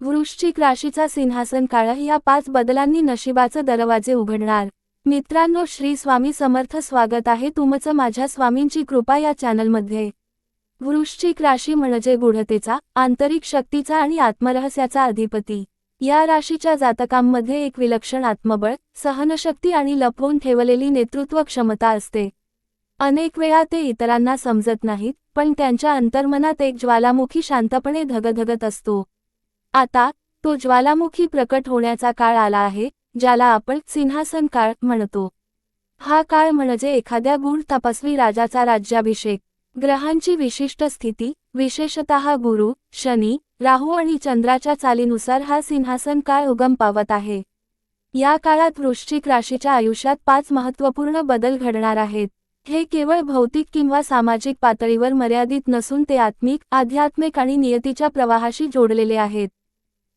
वृश्चिक राशीचा सिंहासन काळ या पाच बदलांनी नशिबाचं दरवाजे उघडणार. मित्रांनो श्री स्वामी समर्थ स्वागत आहे तुमचं माझ्या स्वामींची कृपा या चॅनलमध्ये. वृश्चिक राशी म्हणजे गुढतेचा आंतरिक शक्तीचा आणि आत्मरहस्याचा अधिपती. या राशीच्या जातकांमध्ये एक विलक्षण आत्मबळ सहनशक्ती आणि लपवून ठेवलेली नेतृत्व क्षमता असते. अनेक वेळा ते इतरांना समजत नाहीत पण त्यांच्या अंतर्मनात एक ज्वालामुखी शांतपणे धगधगत असतो. आता तो ज्वालामुखी प्रकट होण्याचा काळ आला आहे ज्याला आपण सिंहासन काळ म्हणतो. हा काळ म्हणजे एखाद्या गूढ तपस्वी राजाचा राज्याभिषेक. ग्रहांची विशिष्ट स्थिती विशेषतः गुरु शनी राहू आणि चंद्राच्या चालीनुसार हा सिंहासन काळ उगम पावत आहे. या काळात वृश्चिक राशीच्या आयुष्यात पाच महत्त्वपूर्ण बदल घडणार आहेत. हे केवळ भौतिक किंवा सामाजिक पातळीवर मर्यादित नसून ते आत्मिक आध्यात्मिक आणि नियतीच्या प्रवाहाशी जोडलेले आहेत.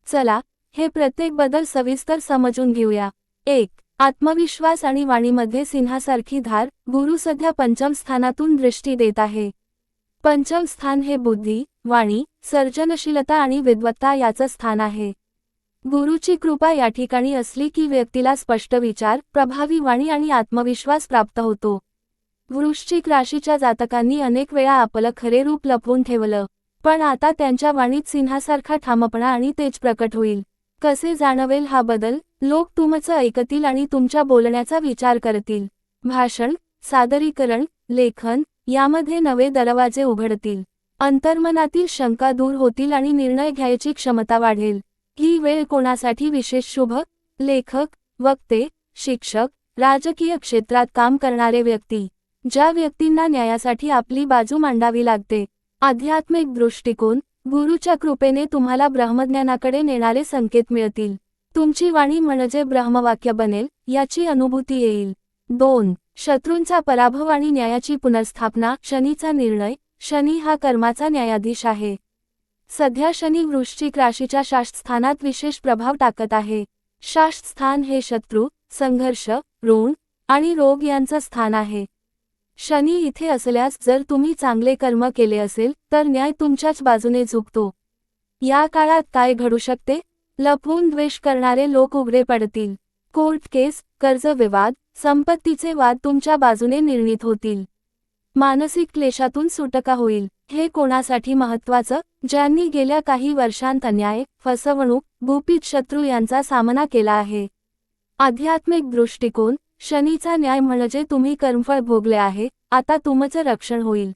चला हे प्रत्येक बदल सविस्तर समजून घेऊया. एक आत्मविश्वास आणि वाणीमध्ये सिंहासारखी धार गुरु सध्या पंचम स्थानातून दृष्टी देत आहे. पंचम स्थान हे बुद्धी वाणी सर्जनशीलता आणि विद्वत्ता याचं स्थान आहे. गुरुची कृपा या ठिकाणी असली की व्यक्तीला स्पष्ट विचार प्रभावी वाणी आणि आत्मविश्वास प्राप्त होतो. वृश्चिक राशीच्या जातकांनी अनेक वेळा आपलं खरे रूप लपवून ठेवलं. पण आता त्यांच्या वाणीत सिंहासारखा ठामपणा आणि तेज प्रकट होईल. कसे जाणवेल हा बदल? लोक तुमचं ऐकतील आणि तुमच्या बोलण्याचा विचार करतील. भाषण सादरीकरण लेखन यामध्ये नवे दरवाजे उघडतील. अंतर्मनातील शंका दूर होतील आणि निर्णय घ्यायची क्षमता वाढेल. ही वेळ कोणासाठी विशेष शुभ? लेखक वक्ते शिक्षक राजकीय क्षेत्रात काम करणारे व्यक्ती. ज्या व्यक्तींना न्यायासाठी आपली बाजू मांडावी लागते आध्यात्मिक दृष्टिकोन गुरुच्या कृपेने तुम्हाला ब्रह्मज्ञानाकडे नेणारे संकेत मिळतील. तुमची वाणी म्हणजे ब्रह्मवाक्य बनेल याची अनुभूती येईल. दोन शत्रूंचा पराभव आणि न्यायाची पुनर्स्थापना शनीचा निर्णय शनी हा कर्माचा न्यायाधीश आहे. सध्या शनी वृश्चिक राशीच्या शास्त्रस्थानात विशेष प्रभाव टाकत आहे. शास्त्रस्थान हे शत्रू संघर्ष ऋण आणि रोग यांचं स्थान आहे. शनी इथे असल्यास जर तुम्ही चांगले कर्म केले असेल तर न्याय तुमच्याच बाजूने झुकतो. या काळात काय घडू शकते? लपवून द्वेष करणारे लोक उघडे पडतील. कोर्ट केस कर्ज विवाद संपत्तीचे वाद तुमच्या बाजूने निर्णित होतील. मानसिक क्लेशातून सुटका होईल. हे कोणासाठी महत्वाचं ज्यांनी गेल्या काही वर्षांत अन्याय फसवणूक गुपित शत्रू यांचा सामना केला आहे. आध्यात्मिक दृष्टिकोन शनीचा न्याय म्हणजे तुम्ही कर्मफळ भोगले आहे आता तुमचं रक्षण होईल.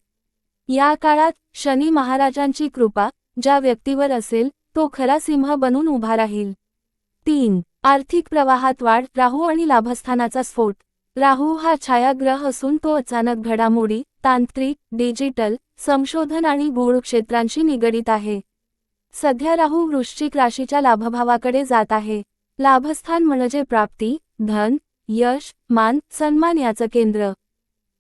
या काळात शनी महाराजांची कृपा ज्या व्यक्तीवर असेल तो खरा सिंह बनून उभा राहील. तीन आर्थिक प्रवाहात वाढ राहू आणि लाभस्थानाचा स्फोट. राहू हा छायाग्रह असून तो अचानक घडामोडी तांत्रिक डिजिटल संशोधन आणि गूढ क्षेत्रांशी निगडीत आहे. सध्या राहू वृश्चिक राशीच्या लाभभावाकडे जात आहे. लाभस्थान म्हणजे प्राप्ती धन यश मान सन्मान याचं केंद्र.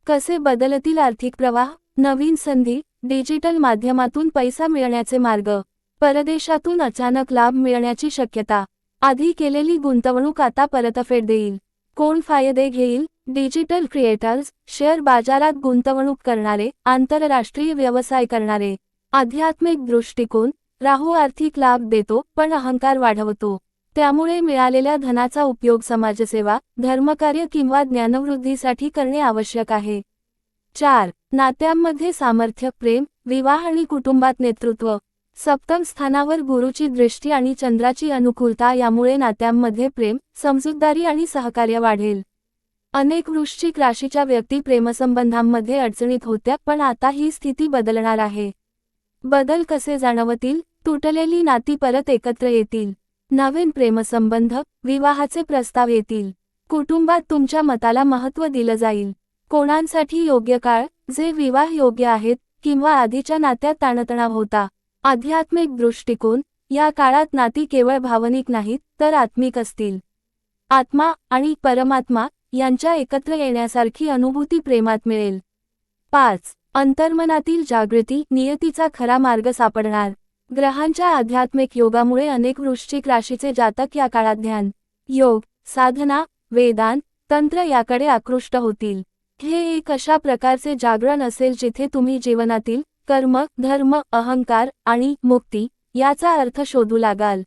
कसे बदलतील आर्थिक प्रवाह? नवीन संधी डिजिटल माध्यमातून पैसा मिळण्याचे मार्ग. परदेशातून अचानक लाभ मिळण्याची शक्यता. आधी केलेली गुंतवणूक आता परतफेड देईल. कोण फायदे घेईल? डिजिटल क्रिएटर्स शेअर बाजारात गुंतवणूक करणारे आंतरराष्ट्रीय व्यवसाय करणारे. आध्यात्मिक दृष्टिकोन राहू आर्थिक लाभ देतो पण अहंकार वाढवतो. त्यामुळे मिळालेल्या धनाचा उपयोग समाजसेवा धर्मकार्य किंवा ज्ञानवृद्धीसाठी करणे आवश्यक आहे. चार नात्यांमध्ये सामर्थ्य प्रेम विवाह आणि कुटुंबात नेतृत्व. सप्तम स्थानावर गुरुची दृष्टी आणि चंद्राची अनुकूलता यामुळे नात्यांमध्ये प्रेम समजूतदारी आणि सहकार्य वाढेल. अनेक वृश्चिक राशीच्या व्यक्ती प्रेमसंबंधांमध्ये अडचणीत होत्या पण आता ही स्थिती बदलणार आहे. बदल कसे जाणवतील? तुटलेली नाती परत एकत्र येतील. नवीन प्रेमसंबंध विवाहाचे प्रस्ताव येतील. कुटुंबात तुमच्या मताला महत्त्व दिलं जाईल. कोणांसाठी योग्य काळ जे विवाह योग्य आहेत किंवा आधीच्या नात्यात ताणतणाव होता. आध्यात्मिक दृष्टिकोन या काळात नाती केवळ भावनिक नाहीत तर आत्मिक असतील. आत्मा आणि परमात्मा यांच्या एकत्र येण्यासारखी अनुभूती प्रेमात मिळेल. पाच. अंतर्मनातील जागृती नियतीचा खरा मार्ग सापडणार. ग्रहांच्या आध्यात्मिक योगामुळे अनेक वृश्चिक राशीचे जातक या काळात ध्यान योग साधना वेदांत तंत्र याकडे आकृष्ट होतील. हे एक अशा प्रकारचे जागरण असेल जिथे तुम्ही जीवनातील कर्म धर्म अहंकार आणि मुक्ती याचा अर्थ शोधू लागाल.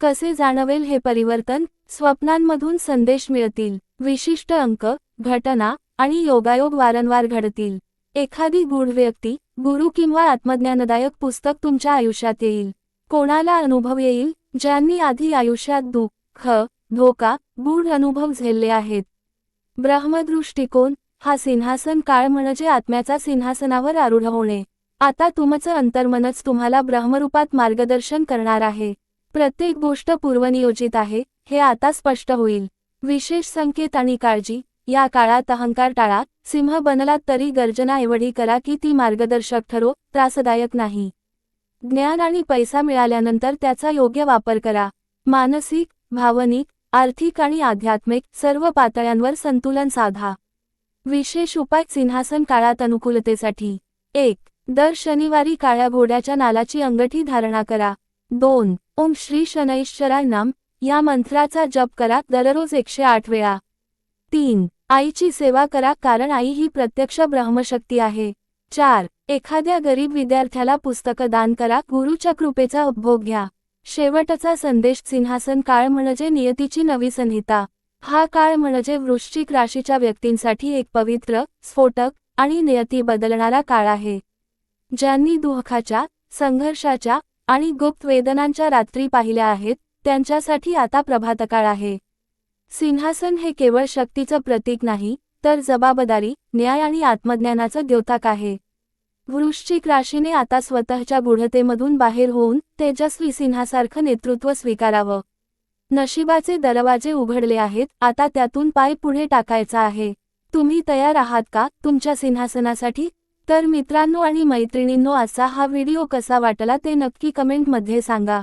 कसे जाणवेल हे परिवर्तन? स्वप्नांमधून संदेश मिळतील. विशिष्ट अंक घटना आणि योगायोग वारंवार घडतील. एखादी गूढ व्यक्ती गुरु किंवा आत्मज्ञानदायक पुस्तक तुमच्या आयुष्यात येईल. कोणाला अनुभव येईल? ज्यांनी आधी आयुष्यात दुःख धोका गूढ अनुभव झेलले आहेत. ब्रह्मदृष्टिकोन हा सिंहासन काळ म्हणजे आत्म्याचा सिंहासनावर आरूढ होणे. आता तुमचं अंतर्मनच तुम्हाला ब्रह्मरूपात मार्गदर्शन करणार आहे. प्रत्येक गोष्ट पूर्वनियोजित आहे हे आता स्पष्ट होईल. विशेष संकेत आणि काळजी या काळात अहंकार टाळा सिंह बनलात तरी गर्जना एवढी करा की ती मार्गदर्शक ठरो त्रासदायक नाही. ज्ञान आणि पैसा मिळाल्यानंतर त्याचा योग्य वापर करा. मानसिक भावनिक आर्थिक आणि आध्यात्मिक सर्व पातळ्यांवर संतुलन साधा. विशेष उपाय सिंहासन काळात अनुकूलतेसाठी. एक दर शनिवारी काळ्या घोड्याच्या नालाची अंगठी धारणा करा. दोन ओम श्री शनैश्चराय नाम या मंत्राचा जप करा दररोज एकशे आठ वेळा. तीन आईची सेवा करा कारण आई ही प्रत्यक्ष ब्रह्मशक्ती आहे. चार. एखाद्या गरीब विद्यार्थ्याला पुस्तकं दान करा. गुरुच्या कृपेचा उपभोग घ्या. शेवटचा संदेश सिंहासन काळ म्हणजे नियतीची नवी संहिता. हा काळ म्हणजे वृश्चिक राशीच्या व्यक्तींसाठी एक पवित्र स्फोटक आणि नियती बदलणारा काळ आहे. ज्यांनी दुःखाच्या संघर्षाच्या आणि गुप्त वेदनांच्या रात्री पाहिल्या आहेत त्यांच्यासाठी आता प्रभातकाळ आहे. सिंहासन हे केवळ शक्तीचं प्रतीक नाही तर जबाबदारी न्याय आणि आत्मज्ञानाचं द्योतक आहे. वृश्चिक राशीने आता स्वतःच्या गुढतेमधून बाहेर होऊन तेजस्वी सिंहासारखं नेतृत्व स्वीकारावं. नशिबाचे दरवाजे उघडले आहेत आता त्यातून पाय पुढे टाकायचा आहे. तुम्ही तयार आहात का तुमच्या सिंहासनासाठी? तर मित्रांनो आणि मैत्रिणींनो असा हा व्हिडिओ कसा वाटला ते नक्की कमेंटमध्ये सांगा.